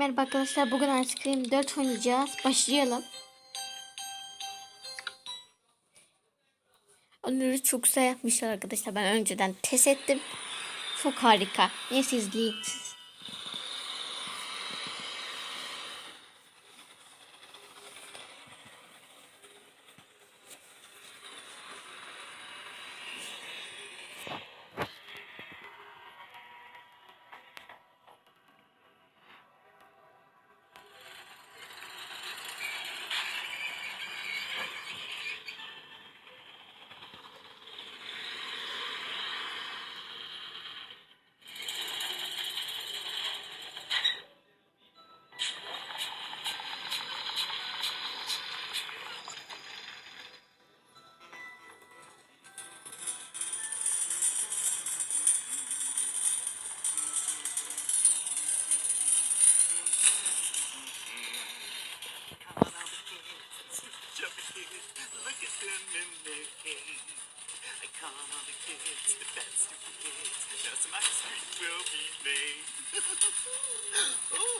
Merhaba arkadaşlar. Bugün Ice Cream 4 oynayacağız. Başlayalım. Onları çok güzel yapmışlar arkadaşlar. Ben önceden test ettim. Çok harika. Neyse izleyin siz. oh,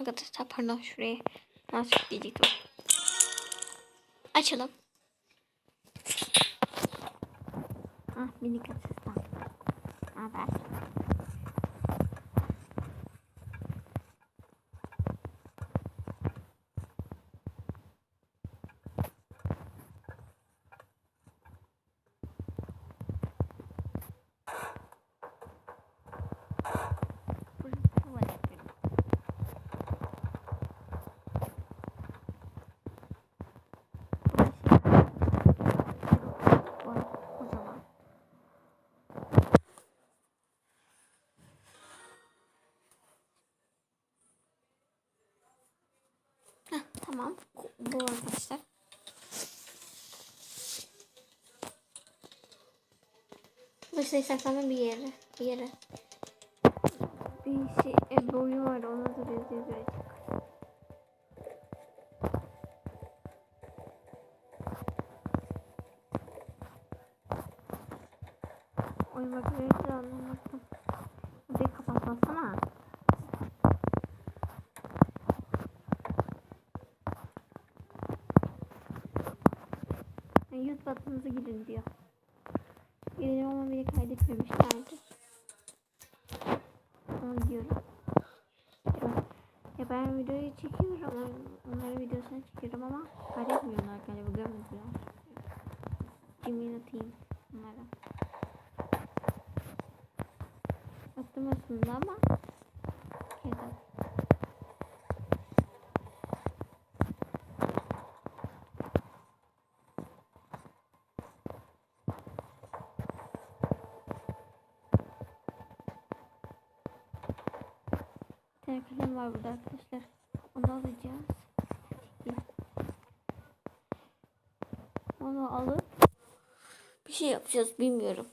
Arkadaşlar pardon şuraya nasıl diyecektim. Açalım. Ah minik asistan. Haber. Burası tuvalet benim. Kocaman. Heh, tamam. Bu arkadaşlar. Burası saklanma bir yere. Bir yere. Bir şey, e, boyu var ona da yazıyor birazcık. Oy bak böyle anlamadım. Yani YouTube adınıza girin diyor. Girelim ama beni kaydetmemişlerdi. Onu diyorum. Ya, ben videoyu çekiyorum. Onların videosunu çekiyorum ama kaydetmiyorlar galiba görmediler. Yemin atayım onlara. Attım aslında ama yeter. Bir tane kalem var burada arkadaşlar. Onu alacağız. Onu alıp bir şey yapacağız bilmiyorum.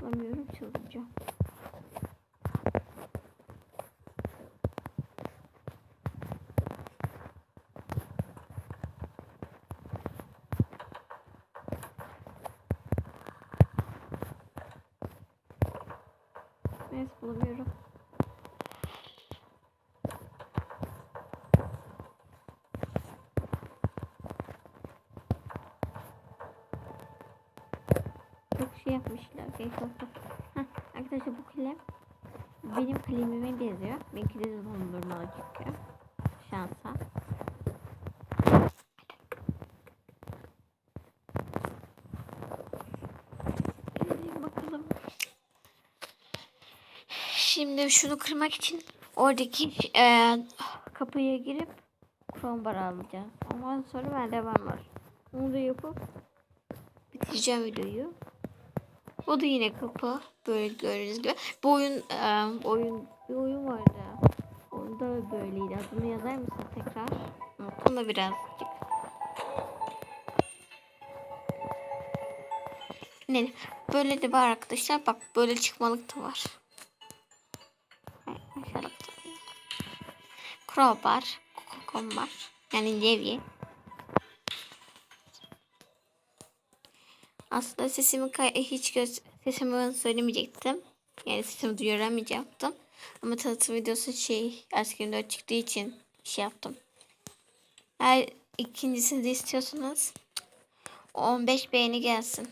Bulamıyorum çıldıracağım. Şey yapmışlar. Heh, arkadaşlar bu kalem benim kalemime benziyor. Benimki de dondurmalı çünkü. Şansa. Bakalım. Şimdi şunu kırmak için oradaki e, kapıya girip crowbar alacağız. Ondan sonra ben devam var. Onu da yapıp bitireceğim videoyu. O da yine kapı. Böyle gördüğünüz gibi. Bu oyun e, oyun bir oyun vardı. Onda böyleydi. Adını yazar mısın tekrar? Unuttum da birazcık. Ne? Böyle de var arkadaşlar. Bak böyle çıkmalık da var. Crowbar. Kokombar. Yani levye. Aslında sesimi kay- hiç göz sesimi söylemeyecektim. Yani sesimi duyuramayacaktım. Ama tanıtım videosu şey askeri 4 çıktığı için şey yaptım. Eğer ikincisini de istiyorsanız 15 beğeni gelsin.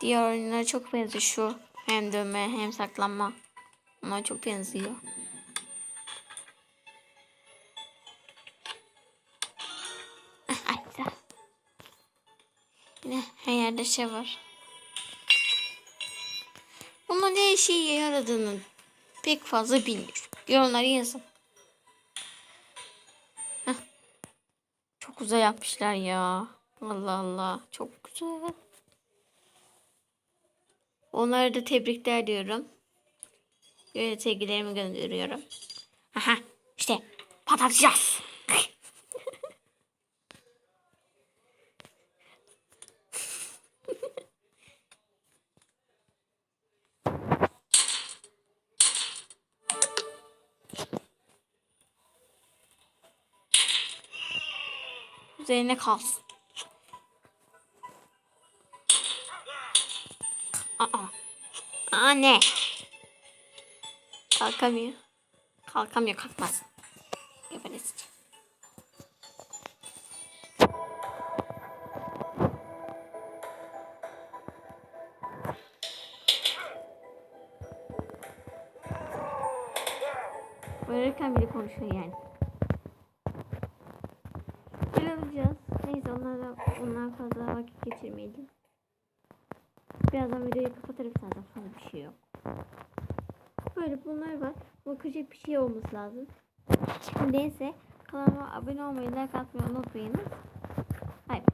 Diğer oyunlara çok benziyor şu. Hem dövme hem saklanma. Ona çok benziyor. Yerde şey var. Bunun ne işe yaradığını pek fazla bilmiyorum. Yorumlara yazın. Heh. Çok güzel yapmışlar ya. Allah Allah. Çok güzel. Onlara da tebrikler diyorum. Böyle sevgilerimi gönderiyorum. Aha işte patlatacağız. Üzerine kalsın. Aa. Aa ne? Kalkamıyor. Kalkamıyor kalkmaz. Geberesici. Bağırırken bile konuşuyor yani. Gel alacağız. Neyse onlarla, onlar fazla vakit geçirmeyelim. Birazdan videoyu kapatırım zaten fazla bir şey yok. Böyle bunlar var. Bakacak bir şey olması lazım. Neyse kanalıma abone olmayı, like atmayı unutmayınız. Hayır.